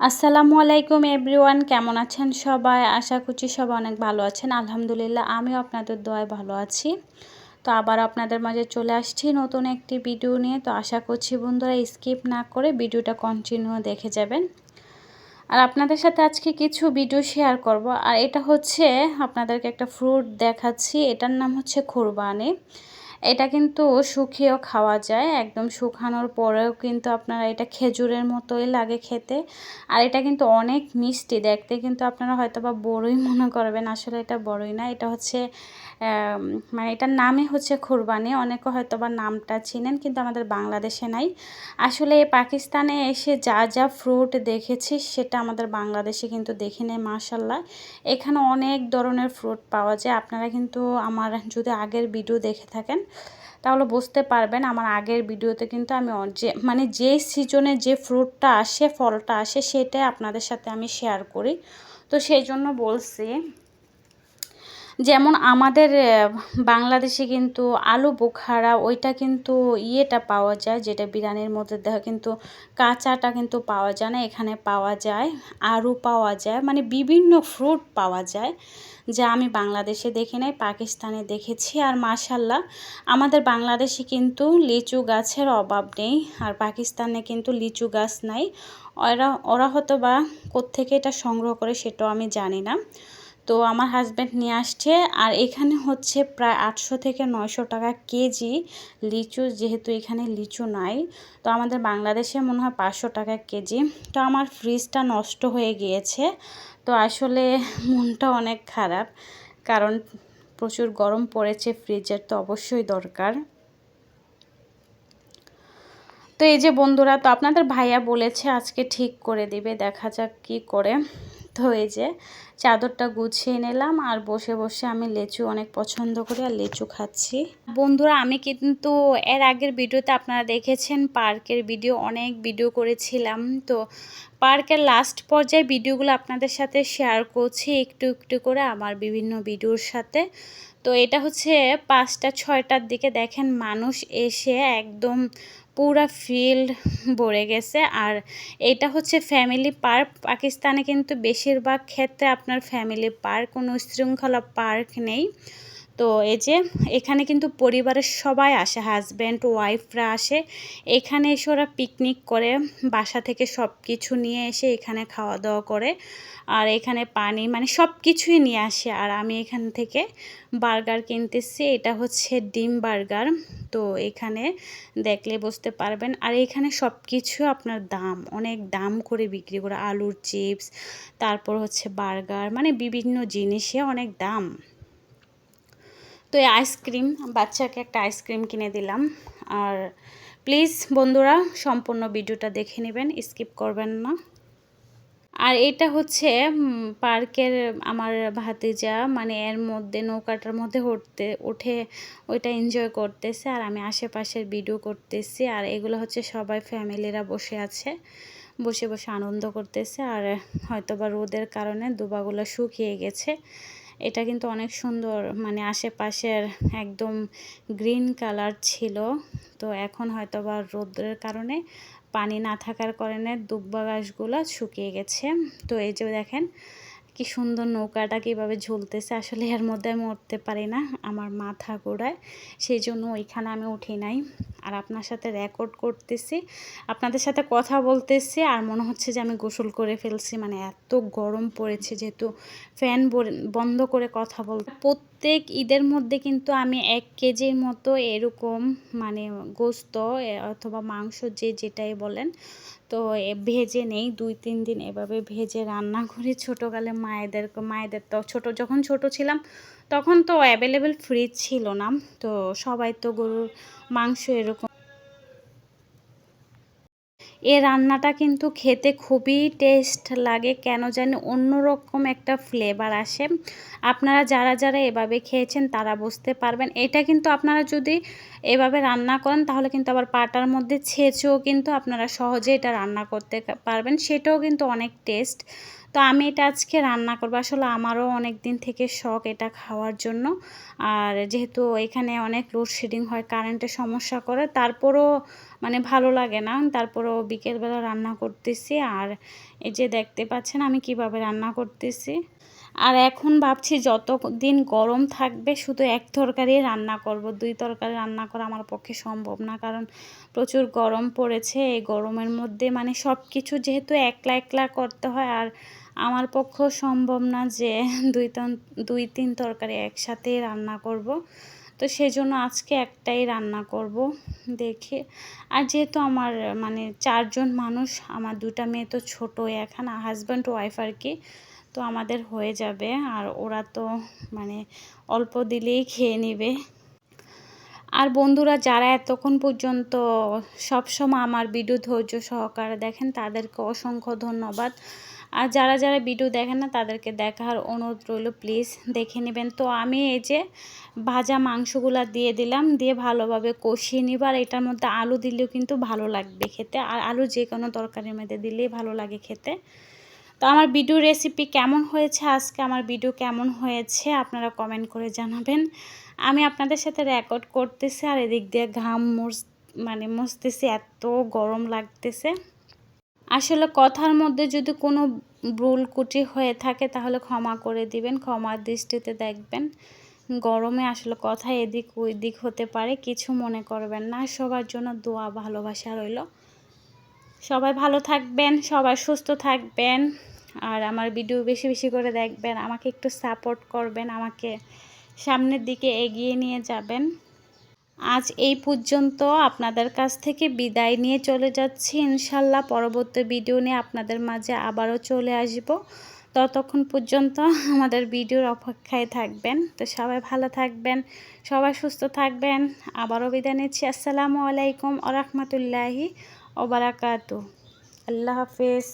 আসসালামু আলাইকুম এভরিওয়ান, কেমন আছেন সবাই? আশা করছি সবাই অনেক ভালো আছেন। আলহামদুলিল্লাহ, আমিও আপনাদের দোয়ায় ভালো আছি। তো আবার আপনাদের মাঝে চলে আসছি নতুন একটি ভিডিও নিয়ে। তো আশা করছি বন্ধুরা, স্কিপ না করে ভিডিওটা কন্টিনিউ দেখে যাবেন। আর আপনাদের সাথে আজকে কিছু ভিডিও শেয়ার করব। আর এটা হচ্ছে, আপনাদেরকে একটা ফ্রুট দেখাচ্ছি। এটার নাম হচ্ছে খুরবানি এটা কিন্তু শুকিয়েও খাওয়া যায়, একদম শুকানোর পরেও কিন্তু আপনারা এটা খেজুরের মতোই লাগে খেতে। আর এটা কিন্তু অনেক মিষ্টি, দেখতে কিন্তু আপনারা হয়তো বা বড়ই মনে করবেন, আসলে এটা বড়ই না, এটা হচ্ছে মানে এটার নামই হচ্ছে খুরবানি অনেকে হয়তো বা নামটা চিনেন, কিন্তু আমাদের বাংলাদেশে নাই। আসলে পাকিস্তানে এসে যা যা ফ্রুট দেখেছি, সেটা আমাদের বাংলাদেশে কিন্তু দেখি নেই মার্শাল্লাহ এখানে অনেক ধরনের ফ্রুট পাওয়া যায়। আপনারা কিন্তু আমার যদি আগের ভিডিও দেখে থাকেন, তাহলে বুঝতে পারবেন আমার আগের ভিডিওতে কিন্তু আমি যে মানে যে সিজনে যে ফ্রুটটা আসে, ফলটা আসে, সেটাই আপনাদের সাথে আমি শেয়ার করি। তো সেই জন্য বলছি যেমন আমাদের বাংলাদেশে কিন্তু আলু, বোখারা ওইটা কিন্তু ইয়েটা পাওয়া যায়, যেটা বিরিয়ানির মধ্যে দেখা কিন্তু কাঁচাটা কিন্তু পাওয়া যায় না, এখানে পাওয়া যায় আরও পাওয়া যায় মানে বিভিন্ন ফ্রুট পাওয়া যায়, যা আমি বাংলাদেশে দেখি নাই, পাকিস্তানে দেখেছি, আর মাশাল্লাহ আমাদের বাংলাদেশে কিন্তু লিচু গাছের অভাব নেই, আর পাকিস্তানে কিন্তু লিচু গাছ নাই, ওরা ওরা হয়তো বা কোত্থেকে এটা সংগ্রহ করে সেটাও আমি জানি না। তো আমার হাজব্যান্ড নিয়ে আসছে। আর এখানে হচ্ছে প্রায় আটশো থেকে নয়শো টাকা কেজি লিচু, যেহেতু এখানে লিচু নাই। তো আমাদের বাংলাদেশে মনে হয় পাঁচশো টাকা কেজি। তো আমার ফ্রিজটা নষ্ট হয়ে গিয়েছে। তো আসলে মনটা অনেক খারাপ, কারণ প্রচুর গরম পড়েছে ফ্রিজের তো অবশ্যই দরকার। তো এই যে বন্ধুরা, তো আপনাদের ভাইয়া বলেছে আজকে ঠিক করে দিবে, দেখা যাক কি করে। যে চাদরটা গুছিয়ে নিলাম আর বসে বসে আমি লেচু অনেক পছন্দ করি আর লেচু খাচ্ছি। বন্ধুরা, আমি কিন্তু এর আগের ভিডিওতে আপনারা দেখেছেন পার্কের ভিডিও, অনেক ভিডিও করেছিলাম। তো পার্কের লাস্ট পর্যায়ে ভিডিওগুলো আপনাদের সাথে শেয়ার করছি একটু একটু করে আমার বিভিন্ন ভিডিওর সাথে। তো এটা হচ্ছে পাঁচটা, ছয়টার দিকে দেখেন মানুষ এসে একদম পুরা ফিল্ড ভরে গেছে। আর এটা হচ্ছে ফ্যামিলি পার্ক পাকিস্তানে কিন্তু বেশিরভাগ ক্ষেত্রে আপনার ফ্যামিলি পার্ক কোনো শৃঙ্খলা পার্ক নেই। তো এই যে এখানে কিন্তু পরিবারের সবাই আসে হাজব্যান্ড ওয়াইফরা আসে। এখানে এসে ওরা পিকনিক করে, বাসা থেকে সব কিছু নিয়ে এসে এখানে খাওয়া দাওয়া করে। আর এখানে পানি মানে সব কিছুই নিয়ে আসে। আর আমি এখান থেকে বার্গার কিনতেছি, এটা হচ্ছে ডিম বার্গার। তো এখানে দেখলে বুঝতে পারবেন। আর এখানে সব কিছু আপনার দাম, অনেক দাম করে বিক্রি করে, আলুর চিপস তারপর হচ্ছে বার্গার মানে বিভিন্ন জিনিসে অনেক দাম। তো এই আইসক্রিম, বাচ্চাকে একটা আইসক্রিম কিনে দিলাম। আর প্লিজ বন্ধুরা, সম্পূর্ণ ভিডিওটা দেখে নেবেন, স্কিপ করবেন না। আর এটা হচ্ছে পার্কের আমার ভাতিজা মানে এর মধ্যে, নৌকাটার মধ্যে উঠতে, উঠে ওইটা এনজয় করতেছে, আর আমি আশেপাশের ভিডিও করতেছি। আর এগুলো হচ্ছে সবাই ফ্যামিলিরা বসে আছে, বসে বসে আনন্দ করতেছে। আর হয়তো বা রোদের কারণে দুবাগুলো শুকিয়ে গেছে। এটা কিন্তু অনেক সুন্দর মানে আশেপাশের একদম গ্রিন কালার ছিল। তো এখন হয়তো বা রোদ্রের কারণে পানি না থাকার কারণে দুব্বা গাছগুলো শুকিয়ে গেছে। তো এই যে দেখেন কি সুন্দর নৌকাটা কীভাবে ঝুলতেছে, আসলে এর মধ্যে আমি উঠতে পারি না, আমার মাথা গোড়ায় সেই জন্য ওইখানে আমি উঠি নাই। আর আপনার সাথে রেকর্ড করতেছি, আপনাদের সাথে কথা বলতেছি, আর মনে হচ্ছে যে আমি গোসল করে ফেলছি মানে এত গরম পড়েছে, যেহেতু ফ্যান বন্ধ করে কথা বল প্রত্যেক ঈদের মধ্যে কিন্তু আমি এক কেজির মতো এরকম মানে গোস্ত অথবা মাংস যে যেটাই বলেন, তো ভেজে নেই। দুই, তিন দিন এভাবে ভেজে রান্না করে। ছোটোকালে মায়েদের মায়েদের তো ছোটো, যখন ছোট ছিলাম, তখন তো অ্যাভেলেবেল ফ্রিজ ছিল না। তো সবাই তো গরুর মাংস এরকম এ রান্নাটা কিন্তু খেতে খুবই টেস্ট লাগে, কেন জানি অন্যরকম একটা ফ্লেভার আসে। আপনারা যারা যারা এভাবে খেয়েছেন তারা বুঝতে পারবেন। এটা কিন্তু আপনারা যদি এভাবে রান্না করেন তাহলে কিন্তু আবার পাটার মধ্যে ছেঁচেও কিন্তু আপনারা সহজে এটা রান্না করতে পারবেন। সেটাও কিন্তু অনেক টেস্ট তো আমি এটা আজকে রান্না করব। আসলে আমারও অনেক দিন থেকে শখ এটা খাওয়ার জন্য। আর যেহেতু এখানে অনেক লোডশেডিং হয় কারেন্টের সমস্যা করে, তারপরও মানে ভালো লাগে না। তারপরও বিকেলবেলা রান্না করতেছি। আর এই যে দেখতে পাচ্ছেন আমি কীভাবে রান্না করতেছি। আর এখন ভাবছি যত দিন গরম থাকবে শুধু এক তরকারি রান্না করব, দুই তরকারি রান্না করা আমার পক্ষে সম্ভব না। কারণ প্রচুর গরম পড়েছে, এই গরমের মধ্যে মানে সব কিছু যেহেতু একলা একলা করতে হয়, আর আমার পক্ষেও সম্ভব না যে দুই দুই তিন তরকারি একসাথে রান্না করব। তো সেই জন্য আজকে একটাই রান্না করব, দেখে। আর যেহেতু আমার মানে চারজন মানুষ, আমার দুটা মেয়ে তো ছোটো, এখন হাজব্যান্ড ওয়াইফ আর কি তো আমাদের হয়ে যাবে আর ওরা তো মানে অল্প দিলেই খেয়ে নেবে। আর বন্ধুরা, যারা এতক্ষণ পর্যন্ত সবসময় আমার ভিডিও ধৈর্য সহকারে দেখেন, তাদেরকে অসংখ্য ধন্যবাদ। আর যারা যারা ভিডিও দেখেন না, তাদেরকে দেখার অনুরোধ রইল, প্লিজ দেখে নেবেন। তো আমি এই যে ভাজা মাংসগুলো দিয়ে দিলাম, দিয়ে ভালোভাবে কষিয়ে নিব, আর এটার মধ্যে আলু দিলেও কিন্তু ভালো লাগবে খেতে। আর আলু যে কোনো তরকারির মধ্যে দিলেই ভালো লাগে খেতে। তো আমার ভিডিও রেসিপি কেমন হয়েছে, আজকে আমার ভিডিও কেমন হয়েছে, আপনারা কমেন্ট করে জানাবেন। আমি আপনাদের সাথে রেকর্ড করতেছি আর এদিক দিয়ে ঘাম মুছ মানে মুছতেছি, এত গরম লাগতেছে। আসলে কথার মধ্যে যদি কোনো ভুল কুটি হয়ে থাকে, তাহলে ক্ষমা করে দিবেন, ক্ষমার দৃষ্টিতে দেখবেন। গরমে আসলে কথা এদিক ওই দিক হতে পারে, কিছু মনে করবেন না, সবার জন্য দোয়া, ভালোবাসা রইল। সবাই ভালো থাকবেন, সবাই সুস্থ থাকবেন আর আমার ভিডিও বেশি বেশি করে দেখবেন। আমাকে একটু সাপোর্ট করবেন, আমাকে সামনের দিকে এগিয়ে নিয়ে যাবেন। আজ এই পর্যন্ত আপনাদের কাছ থেকে বিদায় নিয়ে চলে যাচ্ছি। ইনশাল্লাহ পরবর্তী ভিডিও নিয়ে আপনাদের মাঝে আবারও চলে আসব। ততক্ষণ পর্যন্ত আমাদের ভিডিওর অপেক্ষায় থাকবেন। তো সবাই ভালো থাকবেন, সবাই সুস্থ থাকবেন। আবারও বিদায় নিচ্ছি। আসসালামু আলাইকুম আ রহমতুল্লাহি ওবরাকাতু আল্লাহ হাফিজ